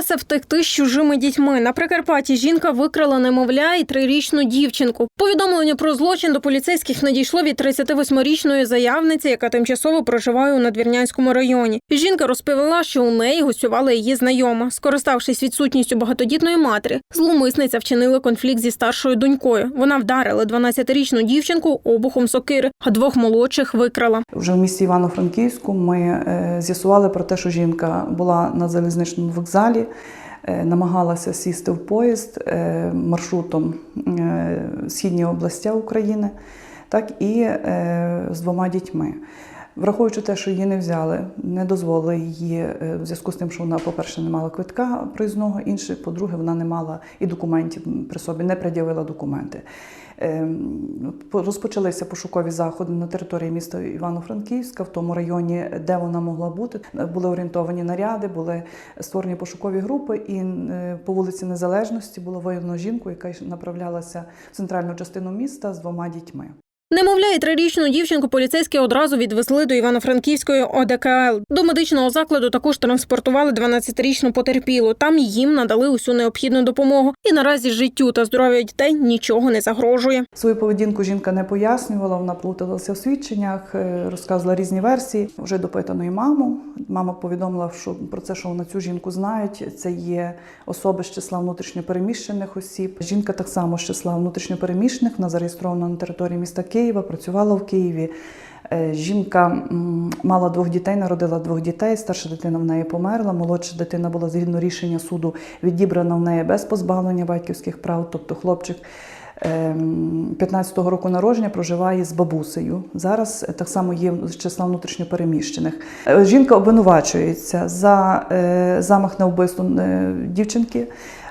намагалася втекти з чужими дітьми. На Прикарпатті жінка викрала немовля і трирічну дівчинку. Повідомлення про злочин до поліцейських надійшло від 38-річної заявниці, яка тимчасово проживає у надвірнянському районі. Жінка розповіла, що у неї гостювала її знайома. Скориставшись відсутністю багатодітної матері, зловмисниця вчинила конфлікт зі старшою донькою. Вона вдарила 12-річну дівчинку обухом сокири, а двох молодших викрала. Вже в місті Івано-Франківську ми е, з'ясували про те, що жінка була на залізничному вокзалі, намагалася сісти в поїзд е, маршрутом е, Східні області України, так і е, з двома дітьми. Враховуючи те, що її не взяли, не дозволили її е, в зв'язку з тим, що вона, по-перше, не мала квитка проїзного, інше, по-друге, вона не мала і документів при собі, не пред'явила документи. Ем, Розпочалися пошукові заходи на території міста Івано-Франківська, в тому районі, де вона могла бути. Були орієнтовані наряди, були створені пошукові групи, і е, по вулиці Незалежності було виявлено жінку, яка направлялася в центральну частину міста з двома дітьми. Немовля трирічну дівчинку поліцейські одразу відвезли до Івано-Франківської ОДКЛ. До медичного закладу також транспортували 12-річну потерпілу. Там їм надали усю необхідну допомогу. І наразі життю та здоров'ю дітей нічого не загрожує. Свою поведінку жінка не пояснювала, вона плуталася в свідченнях, е, розказувала різні версії. Вже допитано і маму. Мама повідомила що про це, що вона цю жінку знають. Це є особи з числа внутрішньопереміщених осіб. Жінка так само з числа внутрішньопереміщених, вона зареєстрована на території міста Києва, працювала в Києві. Е, Жінка мала двох дітей, народила двох дітей. Старша дитина в неї померла. Молодша дитина була згідно рішення суду відібрана в неї без позбавлення батьківських прав. Тобто хлопчик 15-го року народження проживає з бабусею. Зараз е, так само є з числа внутрішньопереміщених. Е, Жінка обвинувачується за е, замах на вбивство дівчинки,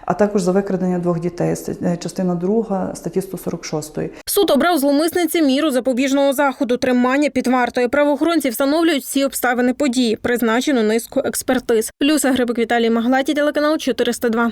а також за викрадення двох дітей. Ст- Частина 2 статті 146. Суд обрав зловмисниці міру запобіжного заходу тримання під вартою. Правоохоронці встановлюють всі обставини події, призначену низку експертиз. Люся Грибик Віталій Маглаті, телеканал 402.